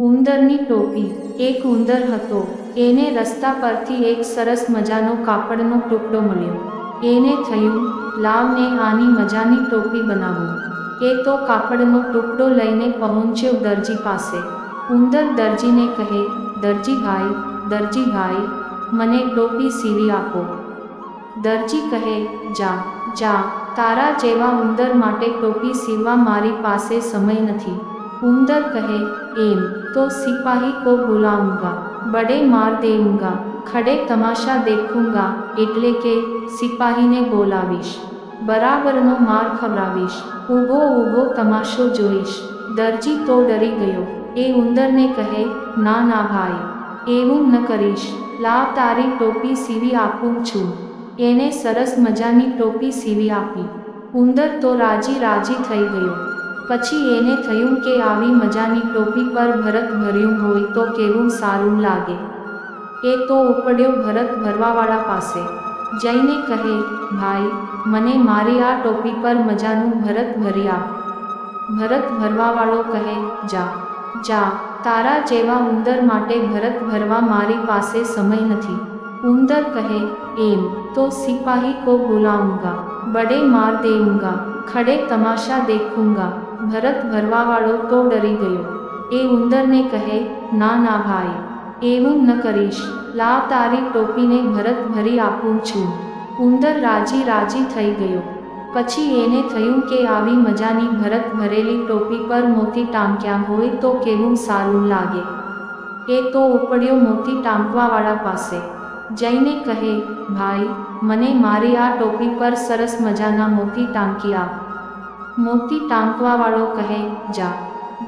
ઉંદરની ટોપી. એક ઉંદર હતો. એને રસ્તા પરથી એક સરસ મજાનો કાપડનો ટુકડો મળ્યો. એને થયું, લાવને આની મજાની ટોપી બનાવો. એ તો કાપડનો ટુકડો લઈને પહોંચ્યો દરજી પાસે. ઉંદર દરજીને કહે, દરજી ભાઈ દરજી ભાઈ, મને ટોપી સીવી આપો. દરજી કહે, જા જા, તારા જેવા ઉંદર માટે ટોપી સીવવા મારી પાસે સમય નથી. ઉંદર કહે એમ તો સિપાહી કો બુલાઉંગા બડે માર દેઉંગા ખડે તમાશા દેખુંગા એટલે કે સિપાહીને બોલાવીશ બરાબરનો માર ખવડાવીશ ઊભો ઊભો તમાશો જોઈશ દરજી તો ડરી ગયો એ ઉંદરને કહે ના ના ભાઈ એવું ન કરીશ લાવ તારી ટોપી સીવી આપું છું એને સરસ મજાની ટોપી સીવી આપી ઉંદર તો રાજી રાજી થઈ ગયો પછી એને થયું કે આવી મજાની ટોપી પર ભરત ભર્યું હોય તો કેવું સારું લાગે. એ તો ઉપડ્યો ભરત ભરવાવાળા પાસે. જઈને કહે, ભાઈ, મને મારી આ ટોપી પર મજાનું ભરત ભર્યા ભરત ભરવાવાળો કહે, જા જા, તારા જેવા ઉંદર માટે ભરત ભરવા મારી પાસે સમય નથી. ઉંદર કહે, એમ, તો સિપાહી કો બોલાઉંગા બડે માર દેઉંગા ખડે તમાશા દેખુંગા. ભરત ભરવાવાળો તો ડરી ગયો. એ ઉંદરને કહે, ના ના, ભાઈ, એવું ન કરીશ. લાવ તારી ટોપીને ભરત ભરી આપું છું. ઉંદર રાજી રાજી થઈ ગયો. પછી એને થયું કે આવી મજાની ભરત ભરેલી ટોપી પર મોતી ટાંક્યા હોય તો કેવું સારું લાગે. એ તો ઉપડ્યો મોતી ટાંકવાવાળા પાસે. જઈને કહે, ભાઈ, મને મારી આ ટોપી પર સરસ મજાના મોતી ટાંકી આપ. મોતી ટાંકવાવાળો કહે, જા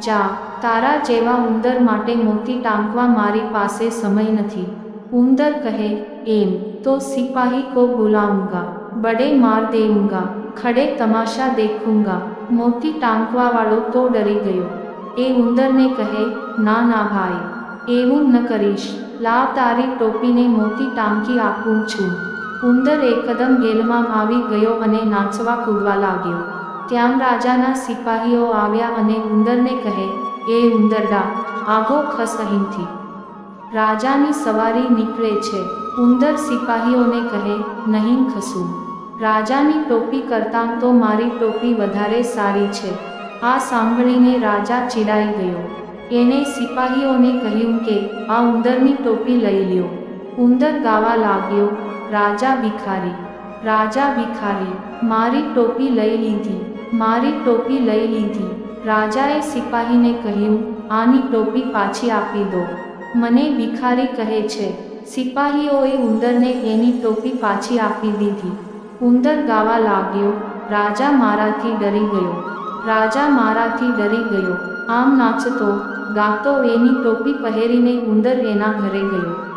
જા, તારા જેવા ઉંદર માટે મોતી ટાંકવા મારી પાસે સમય નથી. ઉંદર કહે, એમ, તો સિપાહી કો બુલાઉંગા બડે માર દેઉંગા, ખડે તમાશા દેખુંગા. મોતી ટાંકવાવાળો તો ડરી ગયો. એ ઉંદરને કહે, ના ના ભાઈ, એવું ન કરીશ. લાવ તારી ટોપીને મોતી ટાંકી આપું છું. ઉંદર એકદમ ગેલમાં આવી ગયો અને નાચવા કૂદવા લાગ્યો. ત્યાં રાજાના સિપાહીઓ આવ્યા અને ઉંદરને કહે, એ ઉંદરડા આગો ખસ અહીંથી રાજાની સવારી નીકળે છે. ઉંદર સિપાહીઓને કહે, નહીં ખસું. રાજાની ટોપી કરતાં તો મારી ટોપી વધારે સારી છે. આ સાંભળીને રાજા ચીડાઈ ગયો. એણે સિપાહીઓને કહ્યું કે, આ ઉંદરની ટોપી લઈ લ્યો. ઉંદર ગાવા લાગ્યો. રાજા ભિખારી રાજા ભિખારી, મારી ટોપી લઈ લીધી. મારી ટોપી લઈ લીધી. રાજાએ સિપાહીને કહ્યું, આની ટોપી પાછી આપી દો. મને ભિખારી કહે છે, સિપાહીઓએ ઉંદરને એની ટોપી પાછી આપી દીધી. ઉંદર ગાવા લાગ્યો. રાજા મારાથી ડરી ગયો. રાજા મારાથી ડરી ગયો. આમ નાચતો, ગાતો એની ટોપી પહેરીને ઉંદર એના ઘરે ગયો.